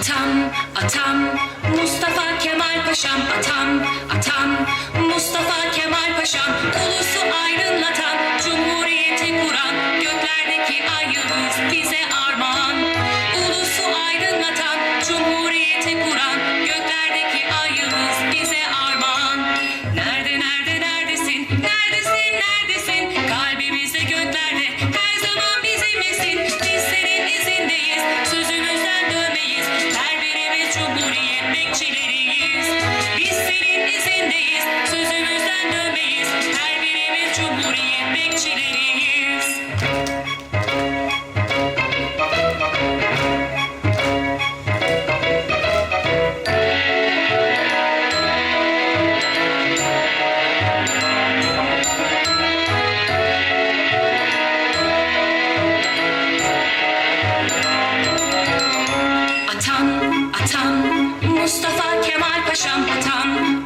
Atam, atam, Mustafa Kemal Paşam, atam, atam, Mustafa Kemal Paşam, ulusu aydınlatan, cumhuriyeti kuran, göklerdeki ay yıldız bize armağan. Ulusu aydınlatan, cumhuriyeti sözümüzden dönmeyiz, her birimiz cumhuriyet bekçileriyiz. Atam, atam, Mustafa Kemal Paşam atam,